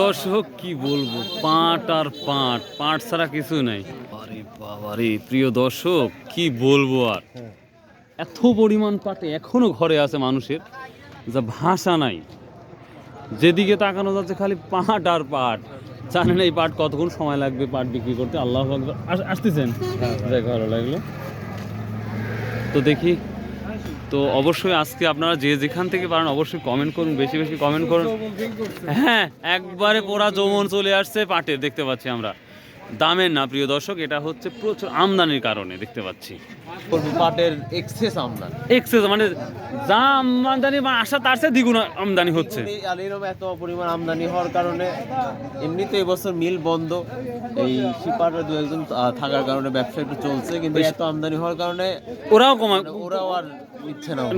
দর্শক কি বলব পাট আর পাট পাট ছাড়া কিছু নাই। আরে বাবারে প্রিয় দর্শক কি বলব আর? এত পরিমাণ পাটে এখনও ঘরে আছে মানুষের যা ভাষা নাই। যেদিকে তাকানো যাচ্ছে খালি পাট আর পাট। জানেন এই পাট কতক্ষণ সময় লাগবে পাট বিক্রি করতে? আল্লাহ আস- আসতেছেন? যাক ভালো লাগল। তো দেখি তো অবশ্যই আজকে আপনারা যে যেখান থেকে পারেন অবশ্যই কমেন্ট করুন বেশি বেশি কমেন্ট করুন। হ্যাঁ একবারে পোড়া যৌবন চলে আসছে পাটে দেখতে পাচ্ছি আমরা। দামের না প্রিয় দর্শক এটা হচ্ছে প্রচুর আমদানির কারণে দেখতে পাচ্ছি। পাটের এক্সেস আমদানি। এক্সেস মানে যা আমদানি আশা তার চেয়ে দ্বিগুণ আমদানি হচ্ছে। আর এরকম এত পরিমাণ আমদানি হওয়ার কারণে এমনিতে এবছর মিল বন্ধ। এই শিপারের দু একজন থাকার কারণে ব্যবসা একটু চলছে কিন্তু এত আমদানি হওয়ার কারণে ওরাও কমা মানে ওরাও আর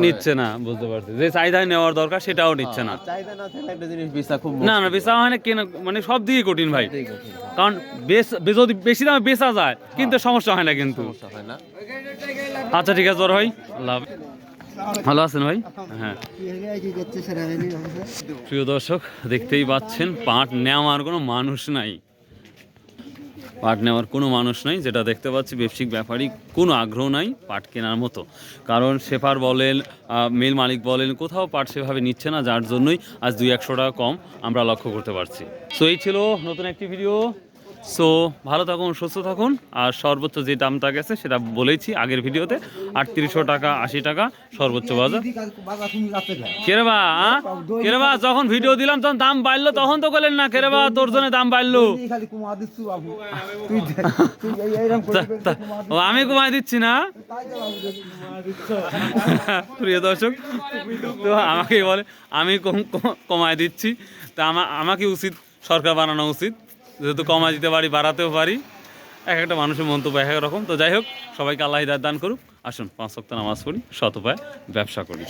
নিচ্ছে না বুঝতে পারছি। যে চাহিদা নেওয়ার দরকার সেটাও নিচ্ছে না। চাহিদা না থাকলে একটা জিনিস খুব না না বেচা হয় না কেনা মানে সব দিকে কঠিন ভাই। কারণ বেশ যদি বেশি দামে বেচা যায় কিন্তু সমস্যা হয় না কিন্তু। সমস্যা হয় না। আচ্ছা ঠিক আছে বড় ভাই। আল্লাহ ভালো আছেন ভাই? হ্যাঁ। প্রিয় দর্শক দেখতেই পাচ্ছেন পাট নেওয়ার কোনো মানুষ নাই। পাট নেওয়ার কোনো মানুষ নাই যেটা দেখতে পাচ্ছি ব্যবসায়িক ব্যাপারী কোনো আগ্রহ নাই পাট কেনার মতো। কারণ সেফার বলেন মেল মালিক বলেন কোথাও পাট সেভাবে নিচ্ছে না যার জন্যই আজ দুই একশো টাকা কম আমরা লক্ষ্য করতে পারছি। সো এই ছিল নতুন একটি ভিডিও। সো ভালো থাকুন, সুস্থ থাকুন, আর সর্বোচ্চ যে দামটা গেছে সেটা বলেছি আগের ভিডিওতে, আটত্রিশশো টাকা, আশি টাকা, সর্বোচ্চ বাজার। কেরেবা কেরেবা যখন ভিডিও দিলাম, তখন দাম বাড়লো, তখন তো বললেন না কেরেবা তোর জন্য দাম বাড়লো। আমি কমাই দিচ্ছি না? প্রিয় দর্শক, তো আমাকে বলে, আমি কম- কম- কমায় দিচ্ছি। তা আমাকে উচিত, সরকার বানানো উচিত। যেহেতু কমায় দিতে পারি, বাড়াতেও পারি, এক একটা মানুষের মন্তব্য এক এক রকম। তো যাই হোক, সবাইকে আল্লাহ দান করুক। আসুন, পাঁচ সপ্তাহ নামাজ পড়ি শতপায় ব্যবসা করি।